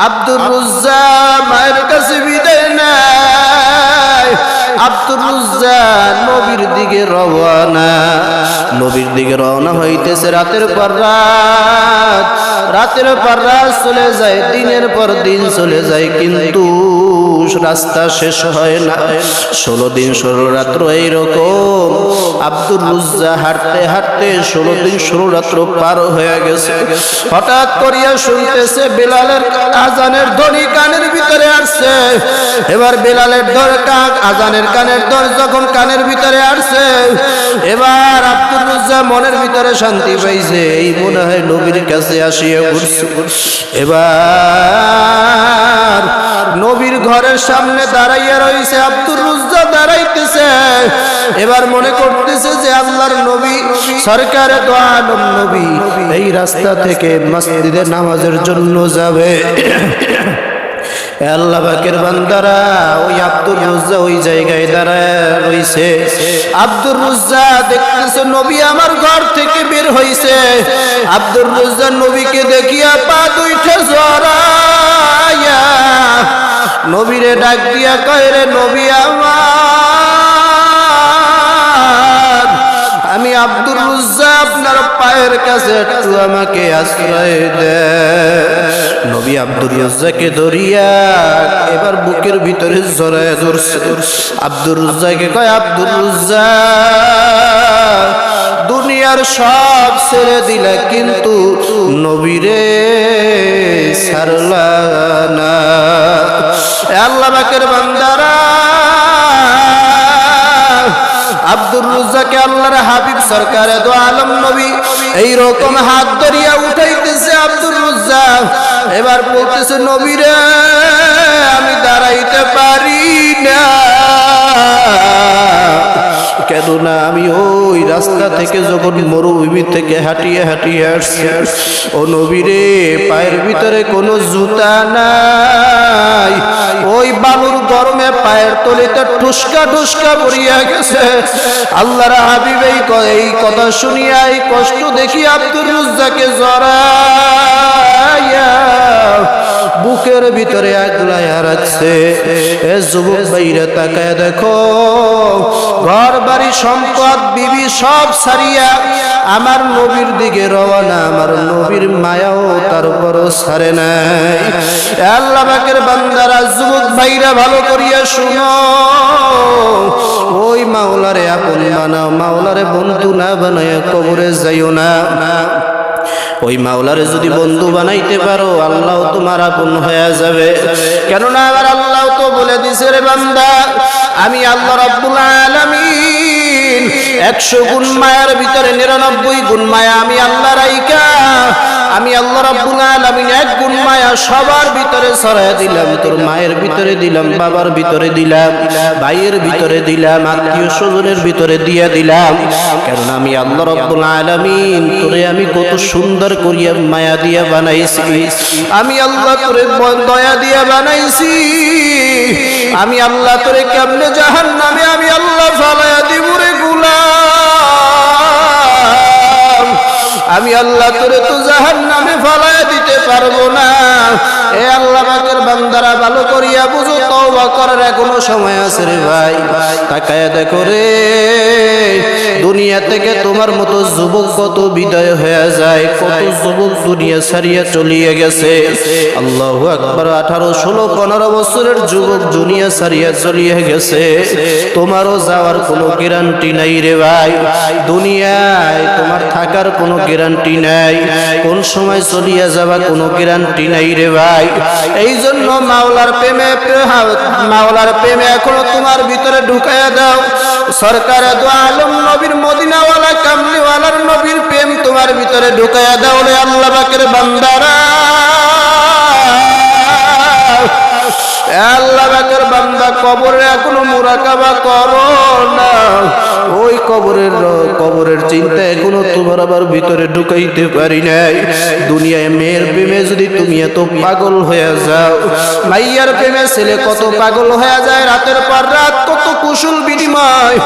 আব্দুর রুজ্জা মায়ের কাছে বিদায় নবীর দিকে রওনা। নবীর দিকে রওনা হইতেছে রাতের পর রাত। রাতের পর রাত চলে যায়, দিনের পর দিন চলে যায়, কিন্তু রাস্তা শেষ হয় না। ষোলো দিন ষোলো রাত্র এইরকম। রুজ্জা হাঁটতে হাঁটতে ষোলো দিন ষোলো রাত্র পার হয়ে গেছে। হঠাৎ করিয়া শুনতেছে বেলালের আজানের ধ্বনি কানের ভিতরে আসছে। এবার বেলালের দর কাক আজানের কানের দর যখন কানের ভিতরে আসছে, এবার আব্দুর রুজ্জা মনের ভিতরে শান্তি পাইছে। এই মনে হয় নবীর কাছে আসিয়া এবার নবীর ঘরের সামনে দাঁড়াইয়া রয়েছে আব্দুর রুজ্জা দাঁড়াইতেছে। এবার মনে করতেছে যে আল্লাহর নবী, সরকারে নবী, এই রাস্তা থেকে মসজিদে নামাজের জন্য যাবে। আল্লাহ পাকের বান্দারা, ওই আব্দুর রুজ্জা ওই জায়গায় দাঁড়ায় রইছে। আব্দুর রুজ্জা দেখতেছে, নবী আমার ঘর থেকে বের হইছে। আব্দুর রুজ্জা নবীকে দেখিয়া পা দুইটা জড়াইয়া নবীরে ডাক দিয়া কয়, রে নবী আমার, আমি আব্দুর রুজ্জা, আপনার পায়ের কাছে একটু আমাকে আশ্রয় দে। নবী আব্দুর রুজ্জাকে ধরিয়া এবার বুকের ভিতরে জড়ায় ধরছে। আব্দুর রুজ্জাকে কয় আব্দুর রুজ্জা, দুনিয়ার সব ছেড়ে দিলা কিন্তু নবীরে সারলা না। আল্লাহ বাকের বান্দারা আব্দুর রুজ্জাকে আল্লাহর হাবিব সরকারে দো আলম এই রকম হাত ধরিয়া উঠাইতেছে আব্দুর রুজ্জা এবার বলতেছে নবীরে আমি দাঁড়াইতে পারি না। কেননা আমি ওই রাস্তা থেকে যখন মরুভূমি থেকে হাঁটিয়ে হাঁটিয়ে আসছি, ও নবীরে পায়ের ভিতরে কোনো জুতা নাই। তলিতে ঠুসকা ঠুসকা পড়িয়া গেছে। আল্লাহর হাবিব এই এই কথা শুনিয়া এই কষ্ট দেখি আব্দুর রুজ্জাকে জড়াইয়া বুকের ভিতরে আগলাইয়া রাখছে। এ যুবক বাইরে তাকায় দেখো ঘর বাড়ি সম্পদ, বিবি সব সারিয়া আমার নবীর দিকে রওনা। আমার নবীর মায়াও তারপরও ছাড়ে নাই। এ আল্লাহ পাকের বান্দারা, যুবক ভাইরা ভালো করিয়া শুনো। ওই মাওলারে আপন বানাও, মাওলারে বন্ধু না বানায় কবরে যাইও না। ওই মাওলারে যদি বন্ধু বানাইতে পারো, আল্লাহ তোমার আপন হয়ে যাবে। কেননা আবার আল্লাহ তো বলে দিছে রে বান্দা, আমি আল্লাহ রব্বুল আলামিন, একশো গুণ মায়ার ভিতরে নিরানব্বই গুণ মায়া আমি আল্লাহ রাইকা আমি আল্লাহ রাব্বুল আলামিন এক গুণ মায়া সবার ভিতরে ছড়ায় দিলাম। তোর মায়ের ভিতরে দিলাম, বাবার ভিতরে দিলাম, ভাইয়ের ভিতরে দিলাম, আত্মীয় স্বজনের ভিতরে দিয়ে দিলাম। কারণ আমি আল্লাহ রাব্বুল আলামিন তোরে আমি কত সুন্দর করিয়া মায়া দিয়া বানাইছি। আমি আল্লাহ তোরে দয়া দিয়া বানাইছি। আমি আল্লাহ তোরে কেমনে জাহান নামে আমি আল্লাহ ফালায়া দিব রে গুলাম। আমি আল্লাহ তোরে তো জাহান নামে ফালায়া দিতে পারব না। এ আল্লাহ পাকের বান্দারা ভালো করিয়া বুঝো, তওবা করার এখনও সময় আছে রে ভাই। তাকায় দেখো রে, দুনিয়া থেকে তোমার মতো যুবক কত বিদায় হয়ে যায়, কত যুবক দুনিয়া ছাড়িয়া চলিয়ে গেছে। আল্লাহ আকবার, আঠারো, ষোলো, পনেরো বছরের যুবক দুনিয়া ছাড়িয়া চলিয়ে গেছে। তোমারও যাওয়ার কোনো গ্যারান্টি নাই রে ভাই। দুনিয়ায় তোমার থাকার কোনো গ্যারান্টি নাই। কোন সময় চলিয়া যাবা কোনো গ্যারান্টি নাই রে ভাই। এই জন্য মাওলার প্রেমে মাওলার প্রেমে এখনও তোমার ভিতরে ঢুকাইয়া দাও। সরকার দো আলম নবীর, মদিনাওয়ালা, কামলিওয়ালার নবীর প্রেম তোমার ভিতরে ঢুকাইয়া দাও রে আল্লাহ বাকের বান্দারা। আল্লাহ বান্দা কবরে এখনও মুরাকাবা করো না। ওই কবরের কবরের চিন্তা এখনও তোমার আবার ভিতরে ঢুকাইতে পারি নাই। দুনিয়ায় মেয়ের প্রেমে যদি তুমি এত পাগল হয়ে যাও, মাইয়ার প্রেমে ছেলে কত পাগল হয়ে যায়, রাতের পর রাত কত কুশল বিনিময়।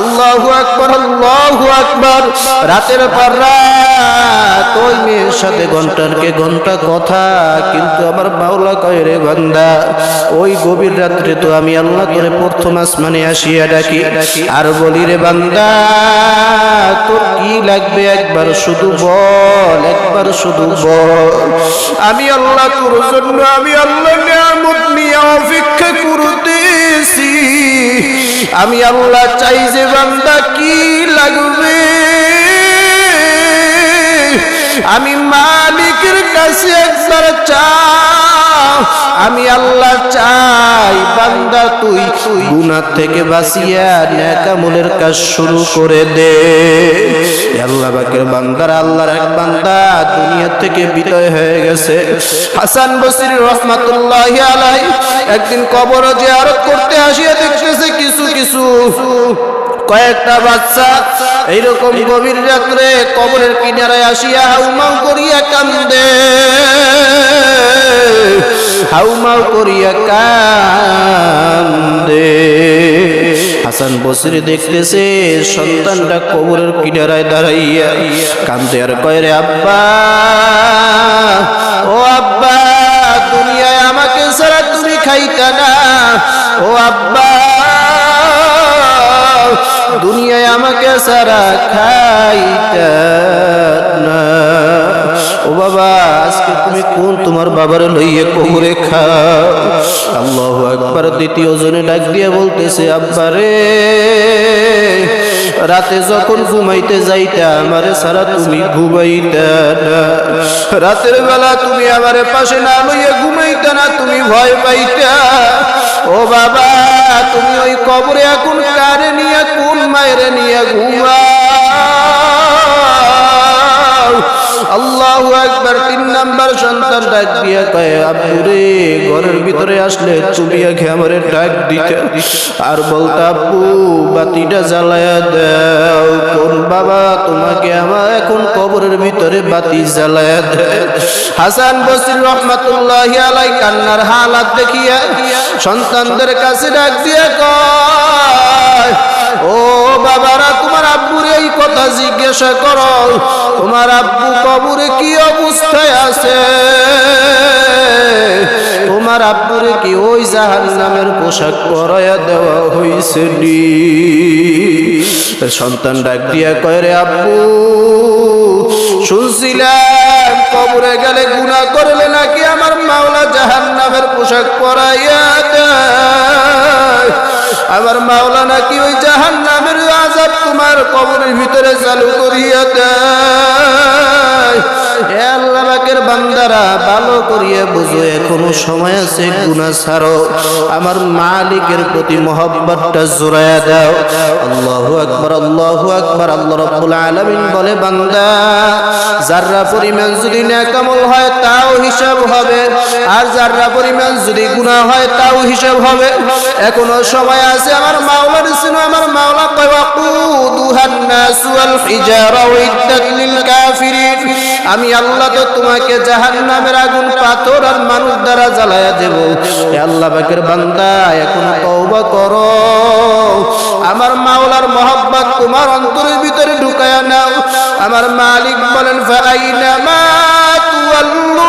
আল্লাহু আকবার আল্লাহু আকবার। রাতের পর রাত, ওই মেয়ের সাথে ঘণ্টার কে ঘণ্টা কথা, কিন্তু আমার বাউলা কয় রে বান্দা, ওই গভীর রাত্রে তো আমি আল্লাহ করে প্রথম আসমানে আসিয়া ডাকি। আর বলি রে বান্দা, তোর কি লাগবে একবার শুধু বল, একবার শুধু বল। আমি আল্লাহ তোর জন্য, আমি আল্লাহ নিয়ামত নিয়ে অপেক্ষা করতেছি। আমি আল্লাহ চাই যে বান্দা কি লাগবে? আমি মালিকের কাছে একবার চাও আমি আল্লাহ চাই, বান্দা তুই গুনার থেকে বাঁচিয়া নেকামলের কাজ শুরু করে দে। আল্লাহ বাকের বান্দার আল্লাহর এক বান্দা দুনিয়া থেকে বিদায় হয়ে গেছে। হাসান বসির রহমাতুল্লাহ আলাই একদিন কবর জিয়ারত করতে আসিয়া দেখতেছে কিছু কিছু, কয়েকটা বাচ্চা এইরকম গভীর রাত্রে কবরের কিনারায় আসিয়া হাউমাউ করিয়া কান্দে। হাউমাউ করিয়া কান্দে। হাসান বসরি দেখতেছে, সন্তানটা কবরের কিনারায় দাঁড়াইয়া কান্দে। আর কয় রে, আব্বা, ও আব্বা, দুনিয়ায় আমাকে ছাড়া তুমি খাইতা না। ও আব্বা, দুনিয়ায় আমাকে সারা খাইতা না। ও বাবা, আজকে তুমি কোন তোমার বাবার লইয়ে কবরে খাও? একবার দ্বিতীয় জনে ডাক দিয়ে বলতেছে, আব্বারে, রাতে যখন ঘুমাইতে যাইতা, আমারে সারা তুমি ঘুমাইতা রাতের বেলা তুমি আমারে পাশে না লইয়া ঘুমাইতা না, তুমি ভয় পাইতা। ও বাবা, তুমি ওই কবরে এখন কারে নিয়ে, কোন মায়ের নিয়ে ঘুমা আল্লাহ একবার তিন নাম্বার সন্তান ডাক দিয়া কয়ে আব্বুরে ঘরের ভিতরে আসলে আগে আমার ডাক দিতে। আর বলতা, আব্বু, বাতিটা জ্বালায়া দাও। কোন বাবা তোমাকে আমার এখন কবরের ভিতরে বাতি জ্বালায়া দেয়? হাসান বসির রহমাতুল্লাহ আলাই কান্নার হালাত দেখিয়া সন্তানদের কাছে ডাক দিয়া কয়, ও বাবারা কথা জিজ্ঞাসা করো, তোমার আব্বু কবরে কি অবস্থায় আছে? তোমার আব্বুরে কি ওই জাহান নামের পোশাক পরাইয়া দেওয়া হয়েছে সন্তান ডাক দিয়া কয় রে আব্বু, শুনছিলাম কবরে গেলে গুণা করলে নাকি আমার মাওলা জাহান নামের পোশাক পরাইয়া দেয়? আমার ওই জাহান নামের তোমার কবরের ভিতরে চালু করিয়া দেয়? সময় মালিকের প্রতি মহব্বতটা জোড়ায়া দাও। আল্লাহু আকবার আল্লাহু আকবার। আল্লাহ রাব্বুল আলামিন বলে, বান্দা যাররা পরিমাণ যদি নেকামল হয় তাও হিসাব হবে। আর যাররা পরিমাণ যদি গুনাহ হয়, তাও হিসাব হবে। এখনও সময় আছে, আমার মাওলার ছিল আমার মাওলা কয় ওয়াকুদুহান নাসু ওয়াল হিজারা উইদ্দাত লিল কাফিরিন। আমি আল্লাহ তো তোমাকে জাহান্নামের আগুন, পাথর আর মানুষ দ্বারা জ্বালায়া দেব। হে আল্লাহ পাকের বান্দা, এখন তওবা করো। আমার মাওলার মহব্বত তোমার অন্তরের ভিতরে ঢুকায়া নাও। আমার মালিক বলেন ফাইনা মা তুয়াল্লু